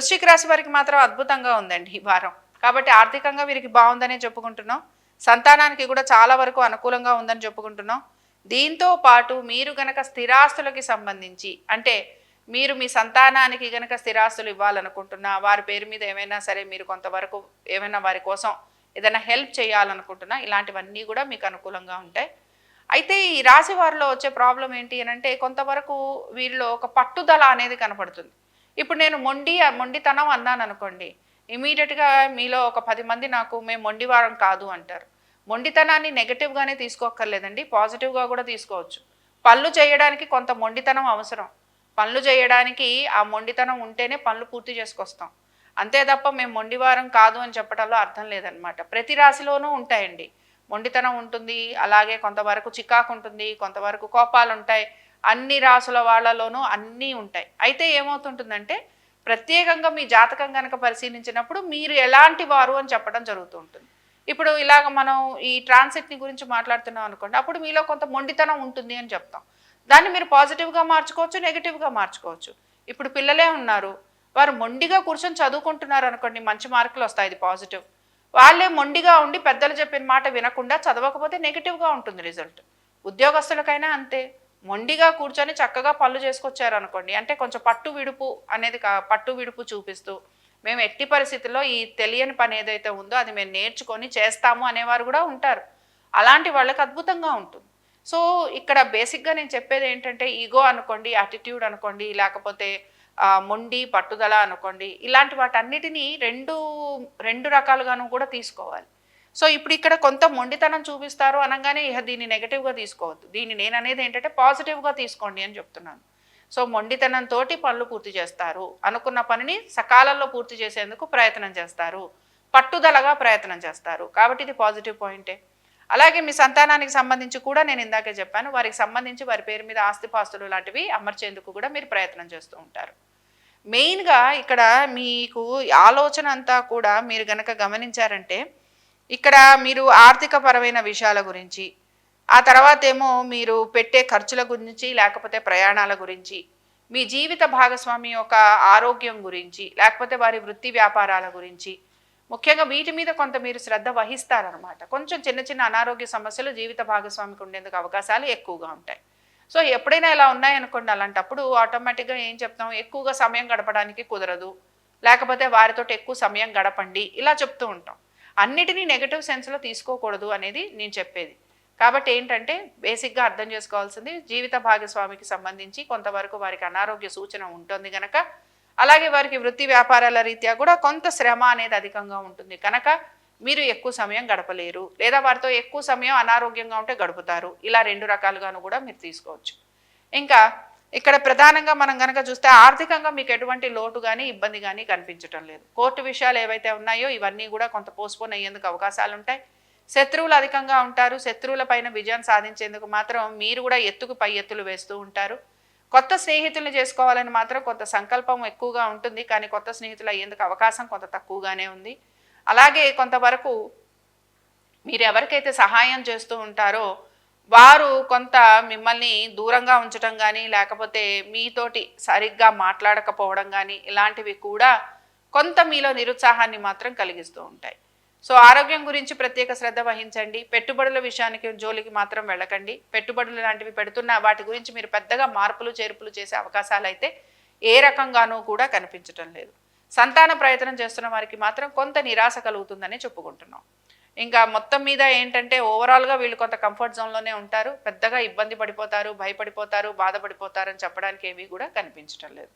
వృశ్చిక రాశి వారికి మాత్రం అద్భుతంగా ఉందండి ఈ వారం. కాబట్టి ఆర్థికంగా వీరికి బాగుందనే చెప్పుకుంటున్నాం. సంతానానికి కూడా చాలా వరకు అనుకూలంగా ఉందని చెప్పుకుంటున్నాం. దీంతో పాటు మీరు గనక స్థిరాస్తులకి సంబంధించి అంటే మీరు మీ సంతానానికి గనక స్థిరాస్తులు ఇవ్వాలనుకుంటున్నా వారి పేరు మీద ఏమైనా సరే మీరు కొంతవరకు ఏమైనా వారి కోసం ఏదైనా హెల్ప్ చేయాలనుకుంటున్నా ఇలాంటివన్నీ కూడా మీకు అనుకూలంగా ఉంటాయి. అయితే ఈ రాశి వారిలో వచ్చే ప్రాబ్లం ఏంటి అని అంటే కొంతవరకు వీరిలో ఒక పట్టుదల అనేది కనపడుతుంది. ఇప్పుడు నేను మొండి మొండితనం అన్నాను అనుకోండి ఇమీడియట్గా మీలో ఒక పది మంది నాకు మేము మొండివారం కాదు అంటారు. మొండితనాన్ని నెగటివ్గానే తీసుకోక్కర్లేదండి పాజిటివ్గా కూడా తీసుకోవచ్చు. పనులు చేయడానికి కొంత మొండితనం అవసరం. పనులు చేయడానికి ఆ మొండితనం ఉంటేనే పనులు పూర్తి చేసుకొస్తాం. అంతే తప్ప మేము మొండివారం కాదు అని చెప్పడంలో అర్థం లేదనమాట. ప్రతి రాశిలోనూ ఉంటాయండి. మొండితనం ఉంటుంది అలాగే కొంతవరకు చికాకు ఉంటుంది కొంతవరకు కోపాలు ఉంటాయి. అన్ని రాసుల వాళ్ళలోనూ అన్నీ ఉంటాయి. అయితే ఏమవుతుంటుందంటే ప్రత్యేకంగా మీ జాతకం కనుక పరిశీలించినప్పుడు మీరు ఎలాంటి వారు అని చెప్పడం జరుగుతూ ఉంటుంది. ఇప్పుడు ఇలాగ మనం ఈ ట్రాన్సిట్ని గురించి మాట్లాడుతున్నాం అనుకోండి అప్పుడు మీలో కొంత మొండితనం ఉంటుంది అని చెప్తాం. దాన్ని మీరు పాజిటివ్గా మార్చుకోవచ్చు నెగిటివ్గా మార్చుకోవచ్చు. ఇప్పుడు పిల్లలే ఉన్నారు వారు మొండిగా కూర్చొని చదువుకుంటున్నారు అనుకోండి మంచి మార్కులు వస్తాయి ఇది పాజిటివ్. వాళ్ళే మొండిగా ఉండి పెద్దలు చెప్పిన మాట వినకుండా చదవకపోతే నెగిటివ్గా ఉంటుంది రిజల్ట్ ఉద్యోగస్తులకైనా అంతే. మొండిగా కూర్చొని చక్కగా పనులు చేసుకొచ్చారు అనుకోండి అంటే కొంచెం పట్టు విడుపు అనేది కా- పట్టు విడుపు చూపిస్తూ మేము ఎట్టి పరిస్థితుల్లో ఈ తెలియని పని ఏదైతే ఉందో అది మేము నేర్చుకొని చేస్తాము అనేవారు కూడా ఉంటారు. అలాంటి వాళ్ళకి అద్భుతంగా ఉంటుంది. సో ఇక్కడ బేసిక్గా నేను చెప్పేది ఏంటంటే ఈగో అనుకోండి యాటిట్యూడ్ అనుకోండి లేకపోతే మొండి పట్టుదల అనుకోండి ఇలాంటి వాటన్నిటినీ రెండు రెండు రకాలుగాను కూడా తీసుకోవాలి. సో ఇప్పుడు ఇక్కడ కొంత మొండితనం చూపిస్తారు అనగానే ఇహ దీన్ని నెగటివ్గా తీసుకోవద్దు. దీన్ని నేను అనేది ఏంటంటే పాజిటివ్గా తీసుకోండి అని చెప్తున్నాను. సో మొండితనంతో పనులు పూర్తి చేస్తారు. అనుకున్న పనిని సకాలంలో పూర్తి చేసేందుకు ప్రయత్నం చేస్తారు. పట్టుదలగా ప్రయత్నం చేస్తారు. కాబట్టి ఇది పాజిటివ్ పాయింటే. అలాగే మీ సంతానానికి సంబంధించి కూడా నేను ఇందాకే చెప్పాను. వారికి సంబంధించి వారి పేరు మీద ఆస్తిపాస్తులు లాంటివి అమర్చేందుకు కూడా మీరు ప్రయత్నం చేస్తూ ఉంటారు. మెయిన్గా ఇక్కడ మీకు ఆలోచన అంతా కూడా మీరు గనక గమనించారంటే ఇక్కడ మీరు ఆర్థిక పరమైన విషయాల గురించి ఆ తర్వాత ఏమో మీరు పెట్టే ఖర్చుల గురించి లేకపోతే ప్రయాణాల గురించి మీ జీవిత భాగస్వామి యొక్క ఆరోగ్యం గురించి లేకపోతే వారి వృత్తి వ్యాపారాల గురించి ముఖ్యంగా వీటి మీద కొంత మీరు శ్రద్ధ వహిస్తారనమాట కొంచెం చిన్న చిన్న అనారోగ్య సమస్యలు జీవిత భాగస్వామికి ఉండేందుకు అవకాశాలు ఎక్కువగా ఉంటాయి. సో ఎప్పుడైనా ఇలా ఉన్నాయనుకోండి అలాంటప్పుడు ఆటోమేటిక్గా ఏం చెప్తాం? ఎక్కువగా సమయం గడపడానికి కుదరదు. లేకపోతే వారితో ఎక్కువ సమయం గడపండి. ఇలా చెప్తూ ఉంటాం. అన్నిటినీ నెగటివ్ సెన్స్లో తీసుకోకూడదు అనేది నేను చెప్పేది. కాబట్టి ఏంటంటే బేసిక్గా అర్థం చేసుకోవాల్సింది జీవిత భాగస్వామికి సంబంధించి కొంతవరకు వారికి అనారోగ్య సూచన ఉంటుంది కనుక అలాగే వారికి వృత్తి వ్యాపారాల రీత్యా కూడా కొంత శ్రమ అనేది అధికంగా ఉంటుంది. కనుక మీరు ఎక్కువ సమయం గడపలేరు లేదా వారితో ఎక్కువ సమయం అనారోగ్యంగా ఉంటే గడుపుతారు. ఇలా రెండు రకాలుగాను కూడా మీరు తీసుకోవచ్చు. ఇంకా ఇక్కడ ప్రధానంగా మనం కనుక చూస్తే ఆర్థికంగా మీకు ఎటువంటి లోటు కానీ ఇబ్బంది కానీ కనిపించటం లేదు. కోర్టు విషయాలు ఏవైతే ఉన్నాయో ఇవన్నీ కూడా కొంత పోస్ట్పోన్ అయ్యేందుకు అవకాశాలు ఉంటాయి. శత్రువులు అధికంగా ఉంటారు. శత్రువుల పైన విజయం సాధించేందుకు మాత్రం మీరు కూడా ఎత్తుకు పై ఎత్తులు వేస్తూ ఉంటారు. కొత్త స్నేహితులను చేసుకోవాలని మాత్రం కొంత సంకల్పం ఎక్కువగా ఉంటుంది. కానీ కొత్త స్నేహితులు అయ్యేందుకు అవకాశం కొంత తక్కువగానే ఉంది. అలాగే కొంతవరకు మీరు ఎవరికైతే సహాయం చేస్తూ ఉంటారో వారు కొంత మిమ్మల్ని దూరంగా ఉంచడం కానీ లేకపోతే మీతోటి సరిగ్గా మాట్లాడకపోవడం కానీ ఇలాంటివి కూడా కొంత మీలో నిరుత్సాహాన్ని మాత్రం కలిగిస్తూ ఉంటాయి. సో ఆరోగ్యం గురించి ప్రత్యేక శ్రద్ధ వహించండి. పెట్టుబడుల విషయానికి జోలికి మాత్రం వెళ్ళకండి. పెట్టుబడులు లాంటివి పెడుతున్న వాటి గురించి మీరు పెద్దగా మార్పులు చేర్పులు చేసే అవకాశాలు అయితే ఏ రకంగానూ కూడా కనిపించటం లేదు. సంతాన ప్రయత్నం చేస్తున్న వారికి మాత్రం కొంత నిరాశ కలుగుతుందని చెప్పుకుంటున్నాం. ఇంకా మొత్తం మీద ఏంటంటే ఓవరాల్గా వీళ్ళు కొంత కంఫర్ట్ జోన్లోనే ఉంటారు. పెద్దగా ఇబ్బంది పడిపోతారు భయపడిపోతారు బాధపడిపోతారు అని చెప్పడానికి ఏమీ కూడా కనిపించటం లేదు.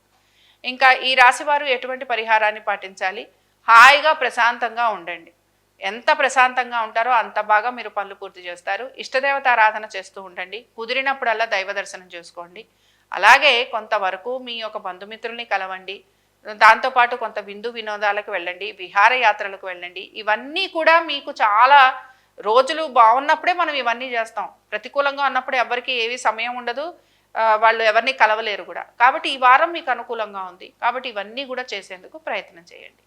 ఇంకా ఈ రాశి వారు ఎటువంటి పరిహారాన్ని పాటించాలి? హాయిగా ప్రశాంతంగా ఉండండి. ఎంత ప్రశాంతంగా ఉంటారో అంత బాగా మీరు పనులు పూర్తి చేస్తారు. ఇష్టదేవత ఆరాధన చేస్తూ ఉండండి. కుదిరినప్పుడల్లా దైవ దర్శనం చేసుకోండి. అలాగే కొంతవరకు మీ యొక్క బంధుమిత్రుల్ని కలవండి. దాంతోపాటు కొంత విందు వినోదాలకు వెళ్ళండి విహారయాత్రలకు వెళ్ళండి. ఇవన్నీ కూడా మీకు చాలా రోజులు బాగున్నప్పుడే మనం ఇవన్నీ చేస్తాం. ప్రతికూలంగా ఉన్నప్పుడు ఎవరికి ఏవి సమయం ఉండదు. వాళ్ళు ఎవరిని కలవలేరు కూడా. కాబట్టి ఈ వారం మీకు అనుకూలంగా ఉంది. కాబట్టి ఇవన్నీ కూడా చేసేందుకు ప్రయత్నం చేయండి.